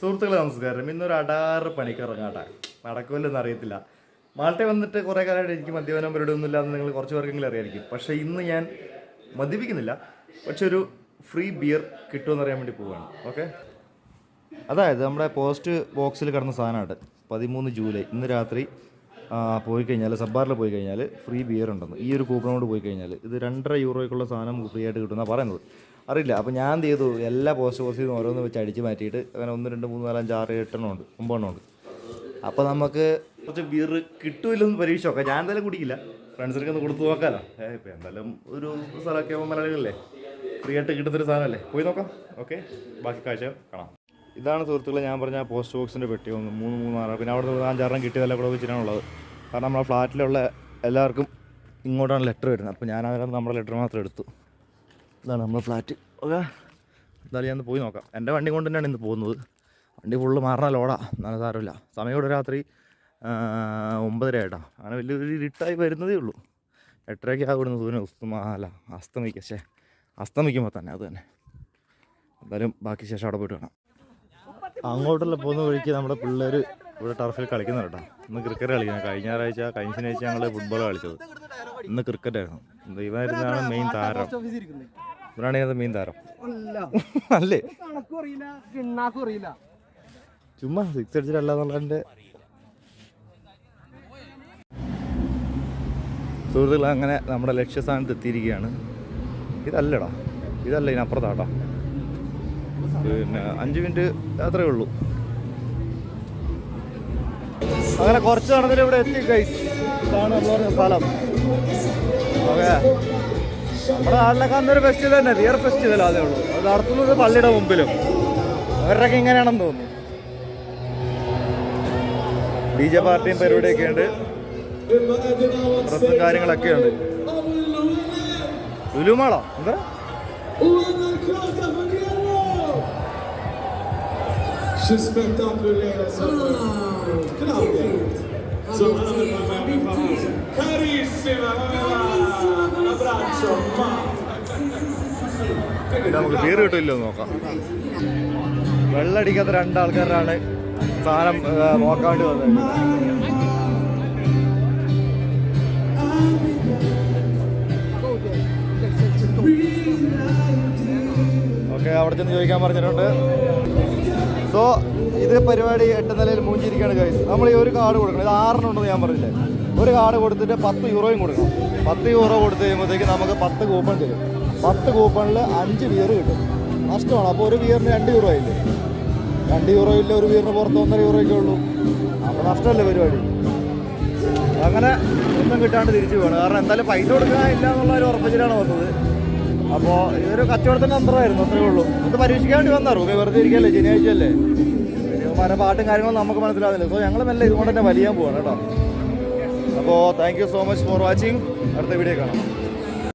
സുഹൃത്തുക്കളെ നമസ്കാരം. ഇന്നൊരു അടാറ് പണിക്ക് ഇറങ്ങാട്ടെ നടക്കുമല്ലെന്ന് അറിയത്തില്ല. മാൾട്ടെ വന്നിട്ട് കുറേ കാലമായിട്ട് എനിക്ക് മദ്യപാനം പരിപാടി ഒന്നുമില്ല എന്ന് നിങ്ങൾ കുറച്ച് പേർക്കെങ്കിലും അറിയായിരിക്കും പക്ഷേ ഇന്ന് ഞാൻ മദ്യപിക്കുന്നില്ല. പക്ഷെ ഒരു ഫ്രീ ബിയർ കിട്ടുമെന്ന് അറിയാൻ വേണ്ടി പോവുകയാണ്. ഓക്കെ? അതായത് നമ്മുടെ പോസ്റ്റ് ബോക്സിൽ കിടന്ന സാധനമായിട്ട് പതിമൂന്ന് ജൂലൈ. ഇന്ന് രാത്രി പോയി കഴിഞ്ഞാൽ സബ്ബാറിൽ പോയി കഴിഞ്ഞാൽ ഫ്രീ ബിയർ ഉണ്ടെന്ന്. ഈ ഒരു കൂപ്പണോട് പോയി കഴിഞ്ഞാൽ ഇത് രണ്ടര യൂറോയ്ക്കുള്ള സാധനം ഫ്രീ ആയിട്ട് കിട്ടുമെന്നാണ് പറയുന്നത്. അറിയില്ല. അപ്പോൾ ഞാൻ എന്ത് ചെയ്തു? എല്ലാ പോസ്റ്റ് ബോക്സിൽ നിന്ന് ഓരോന്ന് വെച്ച് അടിച്ച് മാറ്റിയിട്ട് അങ്ങനെ ഒന്ന് രണ്ട് മൂന്ന് നാലഞ്ച് ആറ് എട്ടെണ്ണം ഉണ്ട്. ഒമ്പതെണ്ണം ഉണ്ട്. അപ്പോൾ നമുക്ക് കുറച്ച് ബിയർ കിട്ടുമില്ലെന്ന് പരീക്ഷ നോക്കാം. ഞാൻ എന്തായാലും കുടിക്കില്ല. ഫ്രണ്ട്സിനൊക്കെ ഒന്ന് കൊടുത്തു നോക്കാമല്ലോ ഏഹ് ഇപ്പം എന്തായാലും ഒരു സ്ഥലമൊക്കെ ആകുമ്പോൾ മലയാളികളല്ലേ? ഫ്രീ ആയിട്ട് കിട്ടുന്നൊരു സാധനമല്ലേ? പോയി നോക്കാം. ഓക്കെ. ബാക്കി കാഴ്ച കാണാം. ഇതാണ് സുഹൃത്തുക്കളെ ഞാൻ പറഞ്ഞ പോസ്റ്റ് ബോക്സിന്റെ പെട്ടി ഒന്ന് മൂന്ന് മൂന്നാറ് പിന്നെ അവിടെ നിന്ന് അഞ്ചാറെണ്ണം കിട്ടിയതെല്ലാം കൂടെ വെച്ചിട്ടാണുള്ളത് കാരണം നമ്മളെ ഫ്ലാറ്റിലുള്ള എല്ലാവർക്കും ഇങ്ങോട്ടാണ് ലെറ്റർ വരുന്നത്. അപ്പോൾ ഞാൻ അതിനകത്ത് നമ്മുടെ ലെറ്റർ മാത്രം എടുത്തു. ഇതാണ് നമ്മുടെ ഫ്ലാറ്റ്. ഓക്കെ. എന്തായാലും ഞാൻ പോയി നോക്കാം. എന്റെ വണ്ടി കൊണ്ട് തന്നെയാണ് ഇന്ന് പോകുന്നത്. വണ്ടി ഫുള്ള് മാറണ ലോഡാ നല്ല സാരമില്ല. സമയം ഇവിടെ രാത്രി ഒമ്പതര ആയിട്ടാ. അങ്ങനെ വലിയൊരു ഇരുട്ടായി വരുന്നതേ ഉള്ളൂ. എട്ടരയ്ക്ക് ആ ഇവിടുന്ന് സൂര്യൻ ഉസ്തമ അല്ല അസ്തമിക്കുക ശേ അസ്തമിക്കുമ്പോൾ തന്നെ അത് തന്നെ. എന്തായാലും ബാക്കി ശേഷം അവിടെ പോയിട്ട് കാണാം. അങ്ങോട്ടുള്ള പോകുന്ന വഴിക്ക് നമ്മുടെ പിള്ളേർ ഇവിടെ ടർഫിൽ കളിക്കുന്നുണ്ട് കേട്ടോ. ഇന്ന് ക്രിക്കറ്റ് കളിക്കുന്നത് കഴിഞ്ഞ ഞായറാഴ്ച കഴിഞ്ഞ ശനിയാഴ്ച ഞങ്ങൾ ഫുട്ബോൾ കളിച്ചത്. ഇന്ന് ക്രിക്കറ്റ് ആയിരുന്നു. ഇവനായിരുന്നാണ് മെയിൻ താരം. ഇവരാണ് ഇതിനകത്ത് മെയിൻ താരം. അല്ലേ. ചുമ്മാ സിക്സ് അടിച്ചിട്ടല്ല എന്നുള്ളതിന്റെ സുഹൃത്തുക്കൾ അങ്ങനെ നമ്മുടെ ലക്ഷ്യസ്ഥാനത്ത് എത്തിയിരിക്കുകയാണ്. ഇതല്ലടാ. ഇതല്ല ഇതിനപ്പുറത്താട്ടാ പിന്നെ അഞ്ച് മിനിറ്റ് അത്രയേ ഉള്ളൂ. അങ്ങനെ കുറച്ച് നടന്നിട്ട് ഇവിടെ എത്തി ഗൈസ് ഇതാണ് നമ്മൾ പറഞ്ഞ സ്ഥലം. ഓക്കെ. നമ്മുടെ നാട്ടിലൊക്കെ അന്നൊരു ഫെസ്റ്റിവൽ തന്നെ തിയർ ഫെസ്റ്റിവൽ അതേ ഉള്ളൂ. അത് നടത്തുന്നത് പള്ളിയുടെ മുമ്പിലും. അവരുടെയൊക്കെ ഇങ്ങനെയാണെന്ന് തോന്നുന്നു. ഡി ജെ പാർട്ടിയും പരിപാടിയൊക്കെ ഉണ്ട്. ഡ്രസ്സും കാര്യങ്ങളൊക്കെ ഉണ്ട്. ലുലുമാളോ എന്താ? Ce spettacolo era Claudia. Insomma, carissima, un abbraccio. നമുക്ക് ബീർ കിട്ടില്ലോ നോക്കാം വെള്ളടിക്കാത്ത രണ്ടാൾക്കാരാണ് സാധനം നോക്കാണ്ട് നോക്കാൻ വേണ്ടി വന്നത് ഓക്കെ അവിടെ ചെന്ന് ചോദിക്കാൻ പറഞ്ഞിട്ടുണ്ട്. സോ ഇത് പരിപാടി എട്ട് നിലയിൽ മൂഞ്ചിരിക്കുകയാണ് ഗൈസ് നമ്മൾ ഈ ഒരു കാർഡ് കൊടുക്കണം. ഇത് ആറിനുണ്ടെന്ന് ഞാൻ പറഞ്ഞില്ലേ? ഒരു കാർഡ് കൊടുത്തിട്ട് പത്ത് യൂറോയും കൊടുക്കണം. പത്ത് യൂറോ കൊടുത്തു കഴിയുമ്പോഴത്തേക്ക് നമുക്ക് പത്ത് കൂപ്പൺ തരും. പത്ത് കൂപ്പണിൽ അഞ്ച് ബിയർ കിട്ടും. നഷ്ടമാണ്. അപ്പോൾ ഒരു ബിയറിന് രണ്ട് യൂറോ ആയില്ലേ? രണ്ട് യൂറോ ഇല്ല ഒരു ബിയറിന് പുറത്ത് ഒന്നര യൂറോയ്ക്കേ ഉള്ളൂ. അപ്പോൾ നഷ്ടമല്ലേ പരിപാടി? അങ്ങനെ ഒന്നും കിട്ടാണ്ട് തിരിച്ചു പോകണം കാരണം എന്തായാലും പൈസ കൊടുക്കാനില്ല എന്നുള്ള ഒരു ഉറപ്പിച്ചിട്ടാണ് വന്നത്. അപ്പോൾ ഇതൊരു കച്ചവടത്തിന്റെ അന്തരമായിരുന്നു അത്രേ ഉള്ളൂ. ഇത് പരീക്ഷിക്കാൻ വേണ്ടി വന്നാ റൂമി വെറുതെ ഇരിക്കല്ലേ ശനിയാഴ്ച അല്ലേ പല പാട്ടും കാര്യങ്ങളും നമുക്ക് മനസ്സിലാകുന്നില്ല സോ ഞങ്ങൾ മെല്ലെ ഇതുകൊണ്ട് തന്നെ വലിയാൻ പോവാണ് കേട്ടോ. അപ്പോൾ thank you so much for watching അടുത്ത വീഡിയോ കാണാം.